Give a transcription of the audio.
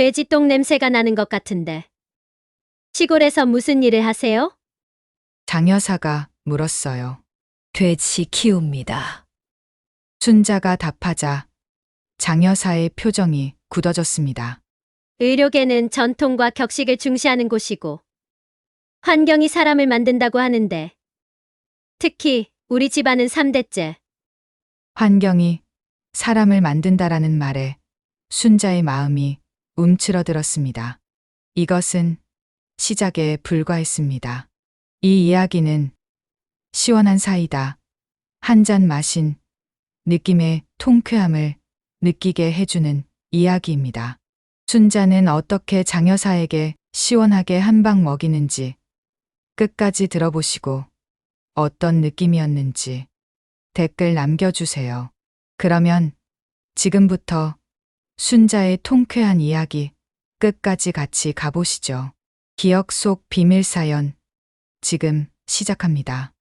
돼지똥 냄새가 나는 것 같은데. 시골에서 무슨 일을 하세요? 장 여사가 물었어요. 돼지 키웁니다. 순자가 답하자 장 여사의 표정이 굳어졌습니다. 의료계는 전통과 격식을 중시하는 곳이고, 환경이 사람을 만든다고 하는데, 특히 우리 집안은 3대째. 환경이 사람을 만든다라는 말에 순자의 마음이 움츠러들었습니다. 이것은 시작에 불과했습니다. 이 이야기는 시원한 사이다. 한 잔 마신 느낌의 통쾌함을 느끼게 해주는 이야기입니다. 순자는 어떻게 장여사에게 시원하게 한 방 먹이는지 끝까지 들어보시고 어떤 느낌이었는지 댓글 남겨주세요. 그러면 지금부터 순자의 통쾌한 이야기 끝까지 같이 가보시죠. 기억 속 비밀 사연 지금 시작합니다.